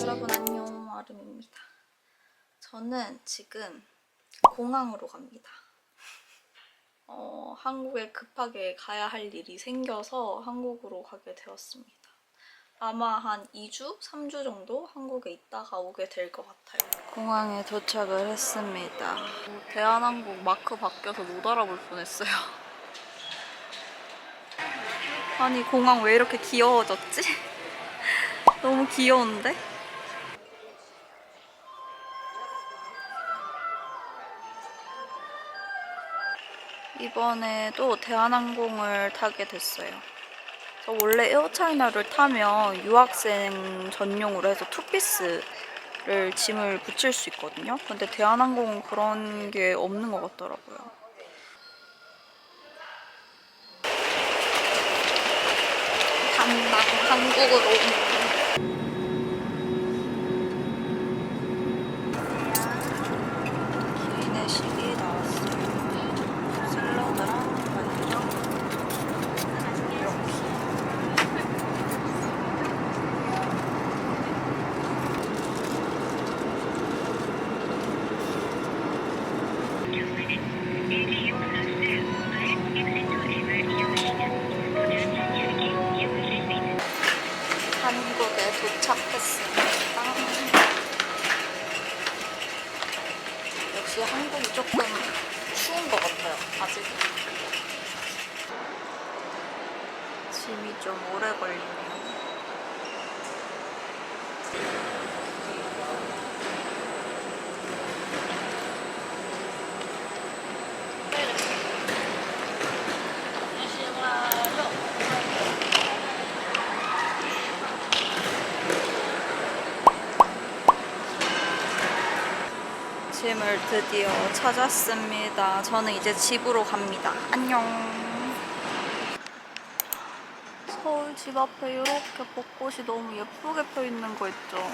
여러분 안녕 아름입니다. 저는 지금 공항으로 갑니다. 어, 한국에 급하게 가야 할 일이 생겨서 한국으로 가게 되었습니다. 아마 한 2주, 3주 정도 한국에 있다가 오게 될 것 같아요. 공항에 도착을 했습니다. 대한항공 마크 바뀌어서 못 알아볼 뻔했어요. 아니 공항 왜 이렇게 귀여워졌지? 너무 귀여운데? 이번에도 대한항공을 타게 됐어요. 저 원래 에어차이나를 타면 유학생 전용으로 해서 투피스를 짐을 붙일 수 있거든요. 근데 대한항공은 그런 게 없는 것 같더라고요. 간다고 한국으로. 짐이 좀 오래 걸리네요. 짐을 드디어 찾았습니다. 저는 이제 집으로 갑니다. 안녕. 서울 집 앞에 이렇게 벚꽃이 너무 예쁘게 펴 있는 거 있죠.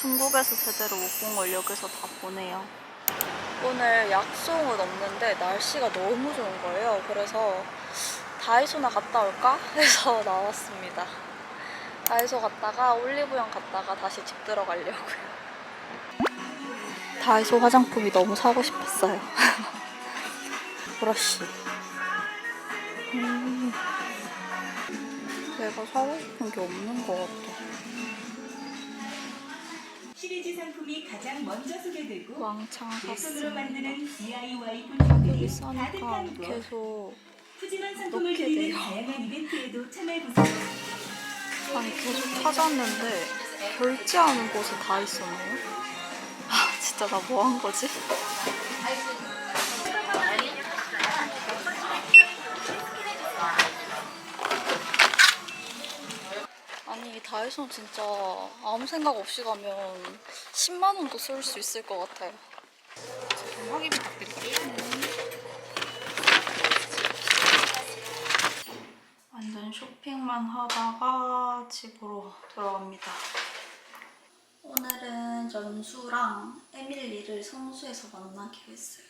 중국에서 제대로 못 본 걸 여기서 다 보네요. 오늘 약속은 없는데 날씨가 너무 좋은 거예요. 그래서 다이소나 갔다 올까 해서 나왔습니다. 다이소 갔다가 올리브영 갔다가 다시 집 들어가려고요. 다이소 화장품이 너무 사고 싶었어요. 브러쉬. 음, 내가 사고 싶은 게 없는 것 같아. 시리즈 상품이 가장 먼저 소개되고 왕창 내 손으로. 만드는 DIY 분위기 싸니까 가득한 곳. 계속 푸짐한 상품을 넣게 드리는 돼요. 다양한 이벤트에도 참여해보세요. 아니 계속 찾았는데 결제하는 곳이 다 있었네요. 아 진짜 나 뭐 한 거지? 다이소는 진짜 아무 생각 없이 가면 10만 원도 쓸 수 있을 것 같아요. 좀 확인 부탁드릴게요. 완전 쇼핑만 하다가 집으로 돌아갑니다. 오늘은 연수랑 에밀리를 성수에서 만나기로 했어요.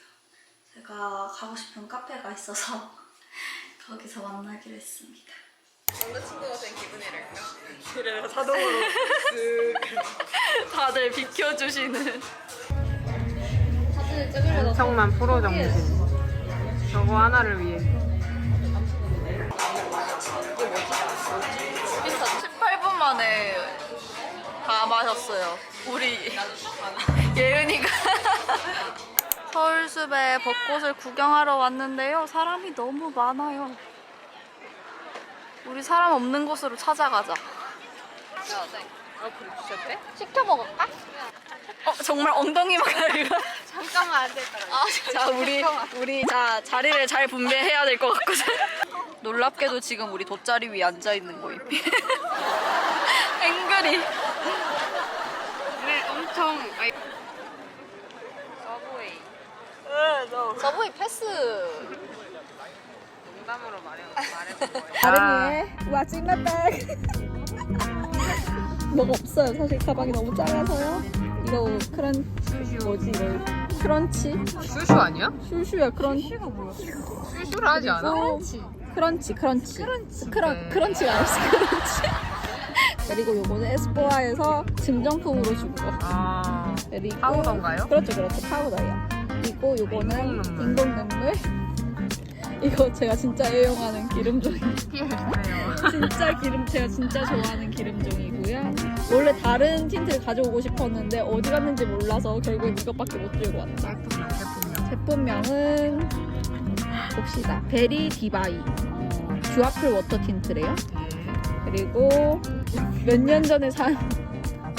제가 가고 싶은 카페가 있어서 거기서 만나기로 했습니다. 남자친구가 된 기분이랄까? 그래요, 자동으로 다들 비켜주시는. 사진을 엄청난 프로 정신. 저거 하나를 위해. 18분 만에 다 마셨어요. 우리 예은이가 서울숲에 벚꽃을 구경하러 왔는데요. 사람이 너무 많아요. 우리 사람 없는 곳으로 찾아가자. 아 그래 진짜 돼? 시켜 먹을까? 어 정말 엉덩이만 가리가. 잠깐만 안 될까? 아, 자 우리 우리 자 자리를 잘 분배해야 될 것 같거든. 놀랍게도 지금 우리 돗자리 위에 앉아 있는 거임. 앵그리. 네 엄청 아이 서브웨이 서브웨이 패스. 농담으로 말해 말해준 거예요. 아름이의 와 찐맛다. 뭐가 없어요. 사실 가방이 너무 작아서요. 이거 크런 뭐지 이거 크런치 슈슈 아니야? 슈슈야 크런 슈슈를 하지 않아? 크런치 크런치 크런치 크런치. 크런 네. 크런치가 아니었어 크런치. 그리고 요거는 에스쁘아에서 증정품으로 준 거. 아 그리고 파우더인가요? 그렇죠, 그렇죠. 파우더예요. 그리고 요거는 인공 눈물. 이거 제가 진짜 애용하는 주세요. 진짜 기름 제가 진짜 좋아하는 기름종이고요. 원래 다른 틴트를 가져오고 싶었는데 어디 갔는지 몰라서 결국엔 이것밖에 못 들고 왔다. 제품명 제품명. 제품명은 봅시다. 베리 디바이 듀아플 워터 틴트래요. 네. 그리고 몇 년 전에 산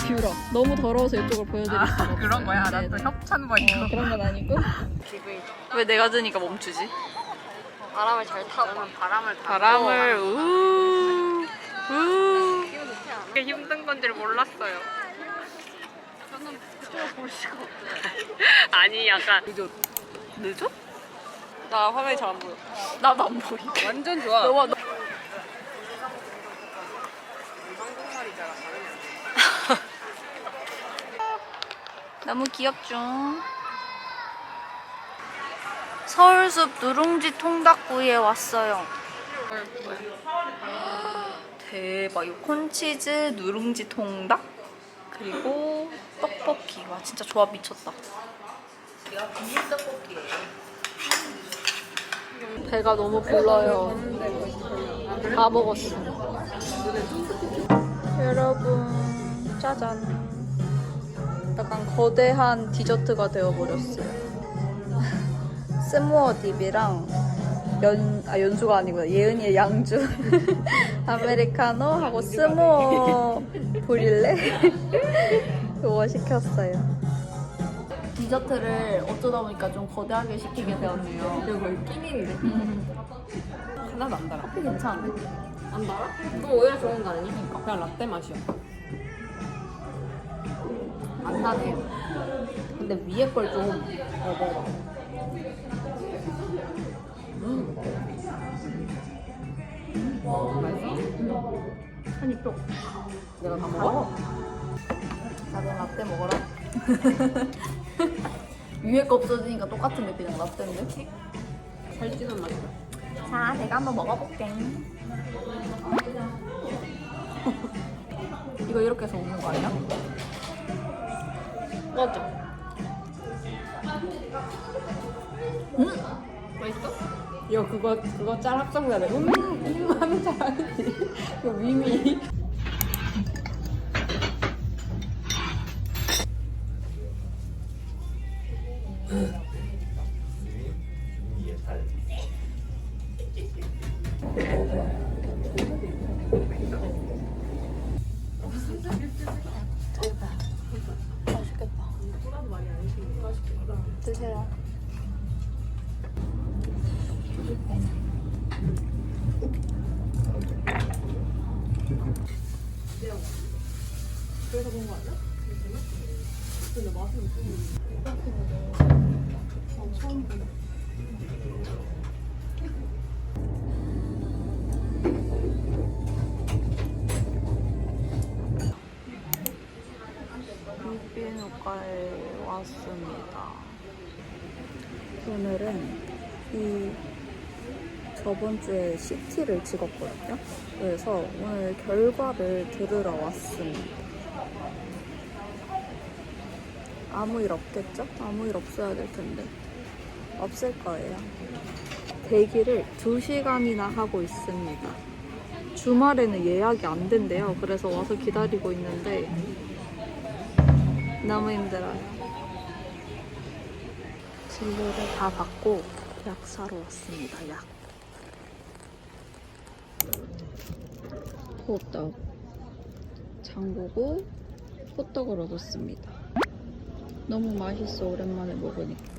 뷰러. 너무 더러워서 이쪽을 보여드릴 아 수가 없어요. 그런 거야. 나또 네네. 협찬 거 있고. 어, 그런 건 아니고. 왜 내가 드니까 멈추지? 바람을 잘 타고. 바람을 타. 바람을 우. 우. 이게 힘든 건 줄 몰랐어요. 저는 볼 수가 없어요. 아니 약간 늦어? 나 화면이 잘 안 보여. 나도 안 보이. 완전 좋아. 너무 너... 너무 귀엽죠? 서울숲 누룽지 통닭구이에 왔어요. 대박. 이 콘치즈 누룽지 통닭 그리고 떡볶이. 와 진짜 조합 미쳤다. 배가 너무 불러요. 다 먹었어. 여러분 짜잔. 약간 거대한 디저트가 되어버렸어요. 스모어 딥이랑 연, 아, 연수가 아니고 예은이의 양주 아메리카노 하고 스모어 브릴레 그거 시켰어요. 디저트를 어쩌다 보니까 좀 거대하게 시키게 되었네요. 이거 끼니인데. 하나도 안 달아. 커피 괜찮아. 안 달아? 그거 오히려 좋은 거 아니야? 그냥 라떼 맛이야. 안 나네. 근데 위에 걸 좀 먹어봐. 맛있어? 한입 쪽. 내가 다 먹어? 나도 라떼 먹어라. 위에 거 없어지니까 똑같은 데 그냥 라떼인데. 살찌는 맛이야. 자, 내가 한번 먹어볼게. 이거 이렇게 해서 먹는 거 아니야? 맞아. 음! 맛있어? 야 그거 그거 짤 돼. 음, 음 하는 짤 아니지? 그 미미. 비누과에 왔습니다. 오늘은 이 저번 주에 CT를 찍었거든요. 그래서 오늘 결과를 들으러 왔습니다. 아무 일 없겠죠? 아무 일 없어야 될 텐데. 없을 거예요. 대기를 2시간이나 하고 있습니다. 주말에는 예약이 안 된대요. 그래서 와서 기다리고 있는데 너무 힘들어요. 진료를 다 받고 약 사러 왔습니다. 약. 호떡, 장보고 호떡을 얻었습니다. 너무 맛있어 오랜만에 먹으니까.